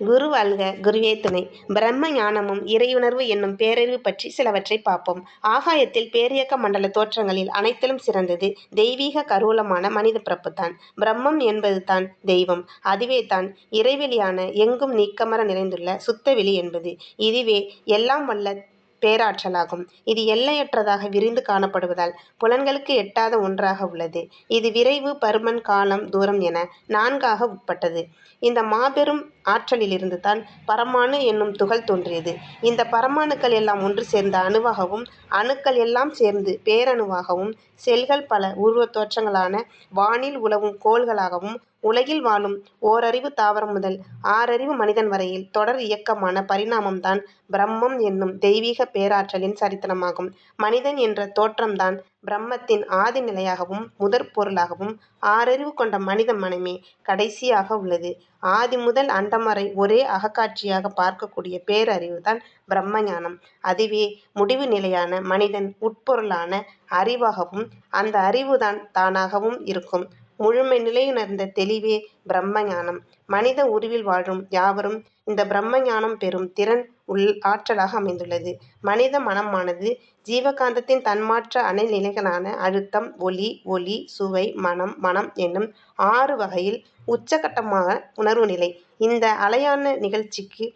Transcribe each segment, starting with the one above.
குரு வாழ்க குருவே துணை. பிரம்ம ஞானமும் இறையுணர்வு என்னும் பேரறிவு பற்றி சிலவற்றை பார்ப்போம். ஆகாயத்தில் பேரியக்க மண்டல தோற்றங்களில் அனைத்திலும் சிறந்தது. தெய்வீக கருவூலமான மனித பிறப்புத்தான் பிரம்மம் என்பது தான் தெய்வம். அதுவே தான் இறைவெளியான எங்கும் நீக்கமர நிறைந்துள்ள சுத்தவெளி என்பது. இதுவே எல்லாம் வல்ல பேராற்றலாகும். இது எல்லையற்றதாக விரிந்து காணப்படுவதால் புலன்களுக்கு எட்டாத ஒன்றாக உள்ளது. இது விரைவு பருமன் காலம் தூரம் என நான்காக உட்பட்டது. இந்த மாபெரும் ஆற்றலிலிருந்து தான் பரமாணு என்னும் துகள் தோன்றியது. இந்த பரமாணுக்கள் எல்லாம் ஒன்று சேர்ந்த அணுவாகவும் அணுக்கள் எல்லாம் சேர்ந்து பேரணுவாகவும் செல்கள் பல உருவத் தோற்றங்களான வானில் உலவும் கோள்களாகவும் உலகில் வாழும் ஓரறிவு தாவரம் முதல் ஆறறிவு மனிதன் வரையில் தொடர் இயக்கமான பரிணாமம்தான் பிரம்மம் என்னும் தெய்வீக பேராற்றலின் சரித்திரமாகும். மனிதன் என்ற தோற்றம்தான் பிரம்மத்தின் ஆதி நிலையாகவும் முதற் பொருளாகவும் ஆறறிவு கொண்ட மனித மனமே கடைசியாக உள்ளது. ஆதி முதல் அண்டம் வரை ஒரே அகக்காட்சியாக பார்க்கக்கூடிய பேரறிவுதான் பிரம்ம ஞானம் அதுவே முடிவு நிலையான மனிதன் உட்பொருளான அறிவாகவும் அந்த அறிவுதான் தானாகவும் இருக்கும். முழுமை நிலையுணர்ந்த தெளிவே பிரம்ம ஞானம் மனித உருவில் வாழும் யாவரும் இந்த பிரம்ம ஞானம் பெறும் திறன் உள் ஆற்றலாக அமைந்துள்ளது. மனித மனமானது ஜீவகாந்தத்தின் தன்மாற்ற அணைநிலைகளான அழுத்தம் ஒலி ஒளி சுவை மனம் மனம் என்னும் ஆறு வகையில் உச்சகட்டமாக உணர்வு நிலை. இந்த அலையான நிகழ்ச்சிக்கு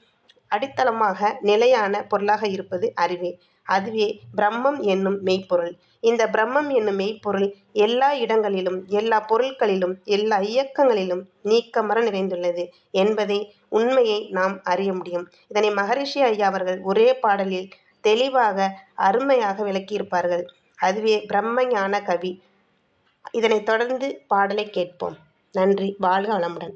அடித்தளமாக நிலையான பொருளாக இருப்பது அறிவே. அதுவே பிரம்மம் என்னும் மெய்ப்பொருள். இந்த பிரம்மம் என்னும் மெய்ப்பொருள் எல்லா இடங்களிலும் எல்லா பொருட்களிலும் எல்லா இயக்கங்களிலும் நீக்கமற நிறைந்துள்ளது என்பதை உண்மையை நாம் அறிய முடியும். இதனை மகரிஷி ஐயா அவர்கள் ஒரே பாடலில் தெளிவாக அருமையாக விளக்கியிருப்பார்கள். அதுவே பிரம்ம ஞான கவி. இதனைத் தொடர்ந்து பாடலை கேட்போம். நன்றி. வாழ்க வளமுடன்.